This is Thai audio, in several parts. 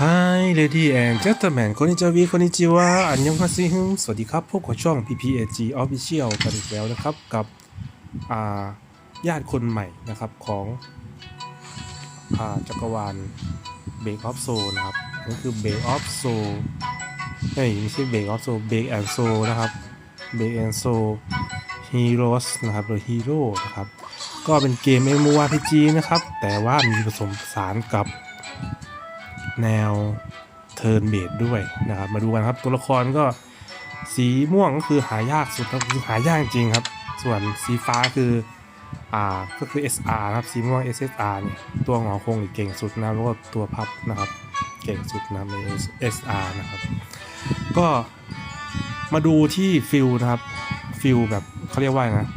Hi Lady and Gentlemen คนนิจวีคนนิจิวาอันยองฮาซิฮึสวัสดีครับพวกกับช่อง PPAG Official กันอีกแล้วนะครับกับาญาติคนใหม่นะครับของอาจักรวาล Break of Soul นะครับนั่นคือ Break of Soul ไม่ไม่ใช่ Break of Soul Break and Soul นะครับ Break and Soul Heroes นะครับหรือ Hero นะครับก็เป็นเกม MMORPG นะครับแต่ว่ามีผสมสารกับ แนวเทิร์นเบดด้วยนะครับ มาดูกันครับ ตัวละครก็สีม่วงก็คือหายากสุดครับคือหายากจริงครับ ส่วนสีฟ้าคืออ่าก็คือ SR ครับสีม่วง SSR เนี่ยตัวหงอคงอีกเก่งสุดนะแล้วก็ตัวพับนะครับ เก่งสุดนะใน SR นะครับ ก็มาดูที่ฟิลนะครับฟิลแบบเขาเรียกว่านะ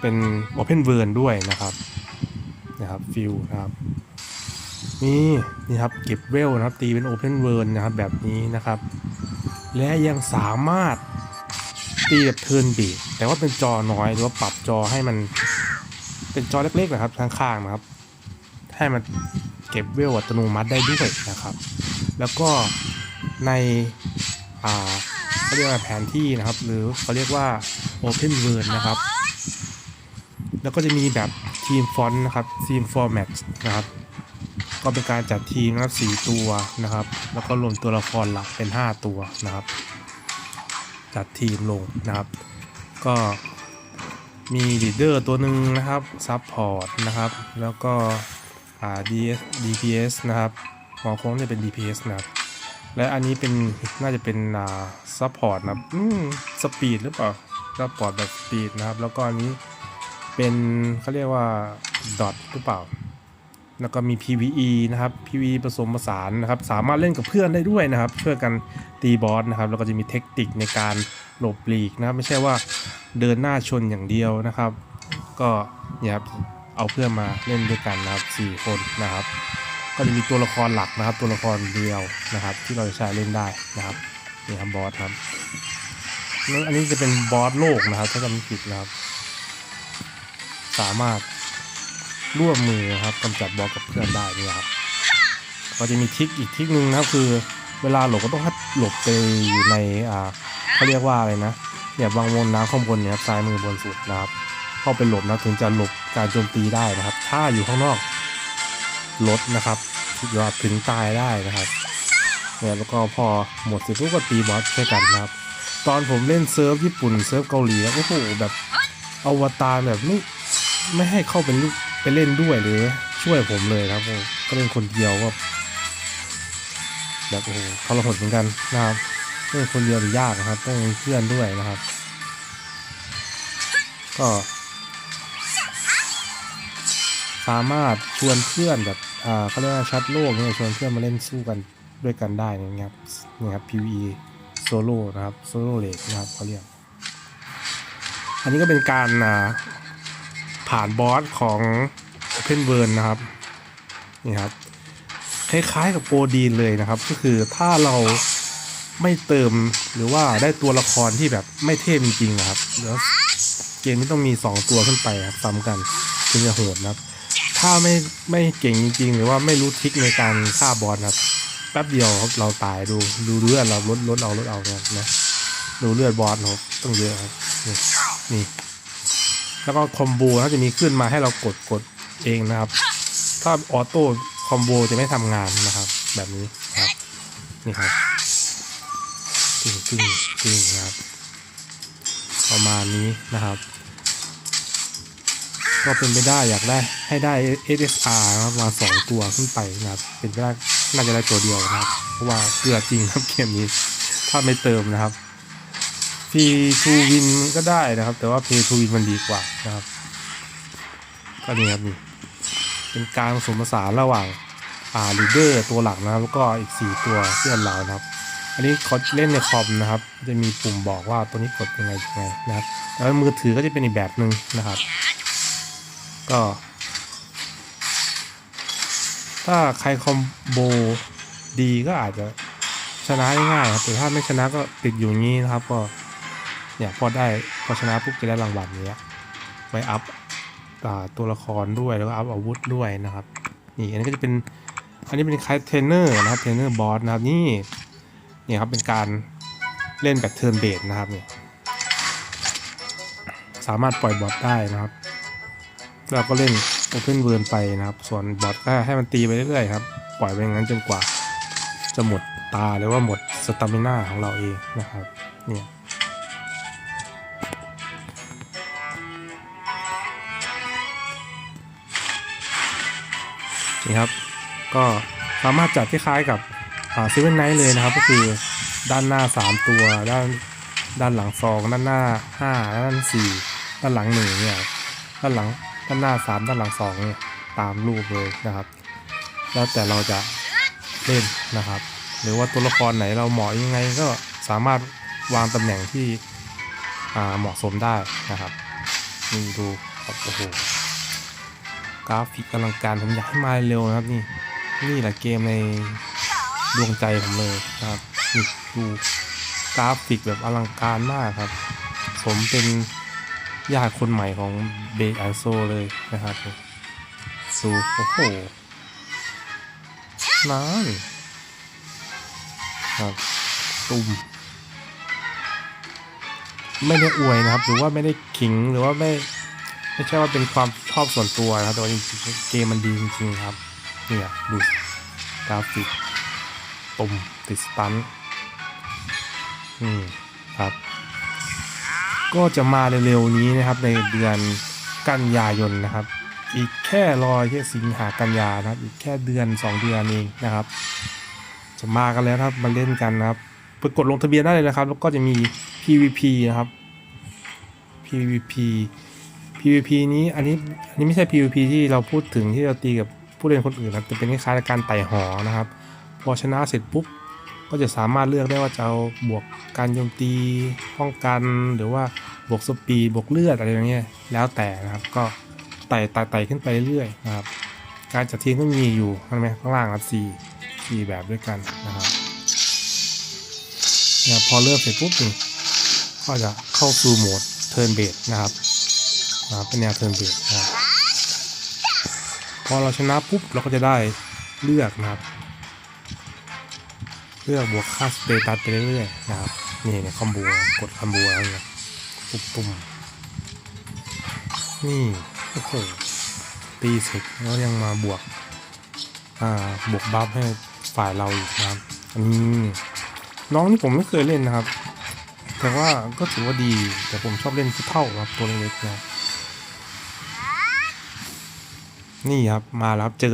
เป็น Open World ด้วยนะครับนะครับฟิลนะครับ นี่นี่ครับเก็บเวลนะครับตีเป็นโอเพนเวิร์นะครับแบบนี้นะครับ และยังสามารถตีแบบเทิร์นบีแต่ว่าเป็นจอน้อยหรือว่าปรับจอให้มันเป็นจอเล็กๆนะครับข้างๆนะครับ ให้มันเก็บเวลอัตโนมัติได้ด้วยนะครับ แล้วก็ในอ่าเขาเรียกว่าแผนที่นะครับ หรือเขาเรียกว่า Open World นะครับ แล้วก็จะมีแบบทีมฟอนต์นะครับทีมฟอร์แมตนะครับ ก็เป็นการจัดทีมนะครับสี่ตัวนะครับ แล้วก็รวมตัวละครหลักเป็น 5 ตัวนะครับ จัดทีมลงนะครับ ก็มีลีดเดอร์ตัวหนึ่งนะครับซับพอร์ตนะครับ แล้วก็อ่า DS DPS นะครับหมอโค้งจะเป็น DPS นะครับ และอันนี้เป็นน่าจะเป็นอ่าซัพพอร์ตนะอืมสปีดหรือเปล่าซัพพอร์ตแบบสปีดนะครับ แล้วก็อันนี้เป็นเขาเรียกว่าดอทหรือเปล่า แล้วก็มี PVE นะครับ PVE ผสมผสานนะครับ สามารถเล่นกับเพื่อนได้ด้วยนะครับช่วยกันตีบอสนะครับ แล้วก็จะมีเทคนิคในการหลบหลีกนะครับ ไม่ใช่ว่าเดินหน้าชนอย่างเดียวนะครับ ก็เนี่ยครับเอาเพื่อนมาเล่นด้วยกันนะครับสี่คนนะครับ ก็จะมีตัวละครหลักนะครับ ตัวละครเดียวนะครับ ที่เราจะใช้เล่นได้นะครับนี่ครับบอสครับแล้วอันนี้จะเป็นบอสโลกนะครับ ถ้าจำไม่ผิดนะครับ สามารถ ร่วมมือครับกำจัดบอสกับเพื่อนได้นี่ครับก็จะมีทิกอีกทิกหนึ่งนะครับคือเวลาหลบก็ต้องให้หลบไปอยู่ในอ่าเขาเรียกว่าอะไรนะเนี่ยวางวนน้ำข้างบนเนี่ยครับซ้ายมือบนสุดนะครับเข้าไปหลบนะถึงจะหลบการโจมตีได้นะครับ ถ้าอยู่ข้างนอกลดนะครับยอดถึงตายได้นะครับเนี่ยแล้วก็พอหมดเสร็จปุ๊บก็ตีบอสช่วยกันนะครับ ตอนผมเล่นเซิร์ฟญี่ปุ่นเซิร์ฟเกาหลีโอ้โหแบบอวตารแบบไม่ไม่ให้เข้าเป็นลูก ไปเล่นด้วยหรือช่วยผมเลยครับก็เล่นคนเดียวก็แบบโอ้โหทรหดเหมือนกันนะครับเล่นคนเดียวยากนะครับ ต้องมีเพื่อนด้วยนะครับ ก็สามารถชวนเพื่อนแบบอ่าเขาเรียกว่าชัดโลกเนี่ยชวนเพื่อนมาเล่นสู้กันด้วยกันได้อย่างเงี้ยครับนี่ครับ PVE โซโล่นะครับโซโล่เลกนะครับเขาเรียก อันนี้ก็เป็นการอ่า ผ่านบอสของ Open World นะครับนี่ครับคล้ายๆกับโปรดีนเลยนะครับ ก็คือถ้าเราไม่เติมหรือว่าได้ตัวละครที่แบบไม่เทพจริงๆนะครับแล้วเกมนี้ต้องมี 2 ตัวขึ้นไปครับซ้ำกันถึงจะโหดนะครับ ถ้าไม่ไม่เก่งจริง ๆ หรือว่าไม่รู้ทิคในการฆ่าบอสนะครับแป๊บเดียวเราตายดูดูเลือดเราลดลดเอาลดเอาเนี่ยนะดูเลือดบอสครับต้องเยอะครับนี่ แล้วก็คอมโบนะจะมีขึ้นมาให้เรากดกดเองนะครับ ถ้าออโต้คอมโบจะไม่ทำงานนะครับ แบบนี้ครับนี่ครับตึงตึงตึงครับ ประมาณนี้นะครับ ก็เป็นไปได้อยากได้ให้ได้ SSR นะครับมาสองตัวขึ้นไปนะครับ เป็นไปได้น่าจะได้ตัวเดียวนะครับ เพราะว่าเกลือจริงครับเกมนี้ ถ้าไม่เติมนะครับ ฟรีทูวินก็ได้นะครับ แต่ว่าเพย์ทูวินมันดีกว่านะครับ ก็นี่ครับนี่เป็นการผสมผสานระหว่างอ่าลีดเดอร์ตัวหลักนะครับแล้วก็อีก 4 ตัวเพื่อนเรานะครับ อันนี้เขาเล่นในคอมนะครับ จะมีปุ่มบอกว่าตัวนี้กดยังไงยังไงนะครับแล้วมือถือก็จะเป็นอีกแบบหนึ่งนะครับ ก็ ถ้าใครคอมโบดีก็อาจจะชนะง่ายครับแต่ถ้าไม่ชนะก็ติดอยู่งนี้นะครับก็ เนี่ยพอได้พอชนะปุ๊บจะได้รางวัลเนี้ยไว้อัพอตัวละครด้วยแล้วก็อัพอาวุธด้วยนะครับนี่อันนี้ก็จะเป็นอันนี้เป็นคล้ายเทรนเนอร์นะครับเทรนเนอร์บอสนะครับนี่เนี่ยครับเป็นการเล่นแบบเทิร์นเบสนะครับเนี่ยสามารถปล่อยบอสได้นะครับเราก็เล่นโอเพนเวิร์นไปนะครับ ส่วนบอสก็ให้มันตีไปเรื่อยๆครับปล่อยไปอย่างนั้นจนกว่า จะหมดตาหรือว่าหมดสตามิน่าของเราเองนะครับเนี่ย นี่ครับ ก็สามารถจัดคล้ายๆกับเซเว่นไนท์เลยนะครับ ก็คือด้านหน้า 3 ตัว ด้านด้านหลังสองด้านหน้า 5 ด้านสี่ด้านหลังหนึ่งเนี่ยด้านหลังด้านหน้า 3 ด้านหลัง2เนี่ยตามรูปเลยนะครับ แล้วแต่เราจะเล่นนะครับ หรือว่าตัวละครไหนเราเหมาะยังไงก็สามารถวางตำแหน่งที่เหมาะสมได้นะครับนี่ดูโอ้โห กราฟิกอลังการผมอยากให้มาเร็วนะครับนี่นี่แหละเกมในดวงใจผมเลยนะครับดูกราฟิกแบบอลังการมากครับ สมเป็นญาติคนใหม่ของเบคไอโซเลยนะครับดูโอ้โหนั่นครับตุ่มไม่ได้อวยนะครับ หรือว่าไม่ได้ขิงหรือว่าไม่ ไม่ใช่ว่าเป็นความชอบส่วนตัวนะครับแต่ว่าจริงๆเกมมันดีจริงๆครับเนี่ยดูกราฟิกตุ่มติดสตันอืมครับ ก็จะมาเร็วๆนี้นะครับในเดือนกันยายนนะครับ อีกแค่รอแค่สิงหากันยานะครับ อีกแค่เดือน 2 เดือนเองนะครับ จะมากันแล้วครับมาเล่นกันนะครับไปกดลงทะเบียนได้เลยนะครับ แล้วก็จะมี PVP นะครับ PVP PVP นี้อันนี้อันนี้ไม่ใช่ PVP ที่เราพูดถึงที่เราตีกับผู้เล่นคนอื่นนะจะเป็นคล้ายๆการไต่หอนะครับ พอชนะเสร็จปุ๊บก็จะสามารถเลือกได้ว่าจะเอาบวกการโจมตีป้องกันหรือว่าบวกสปีดบวกเลือดอะไรอย่างเงี้ยแล้วแต่นะครับก็ไต่ไต่ไต่ขึ้นไปเรื่อยๆนะครับ การจัดทีมก็มีอยู่ใช่ไหมข้างล่างครับสี่สี่แบบด้วยกันนะครับเนี่ยพอเริ่มเสร็จปุ๊บนี่ก็จะเข้าสู่โหมดเทิร์นเบสนะครับ นะครับเป็นแนวเทิร์นเบสนะครับพอเราชนะปุ๊บเราก็จะได้เลือกนะครับ เลือกบวกค่าสเตตัสไปเรื่อยๆนะครับนี่เนี่ยคอมโบกดคอมโบอะไรเงี้ยปุ๊บปุ่มนี่โอ้โหตีเสร็จแล้วยังมาบวกอ่าบวกบัฟให้ฝ่ายเราอีกนะครับอันนี้น้องนี่ผมไม่เคยเล่นนะครับ แต่ว่าก็ถือว่าดีแต่ผมชอบเล่นเท่าครับตัวเล็กๆนะครับ นี่ครับ มาแล้วครับเจอ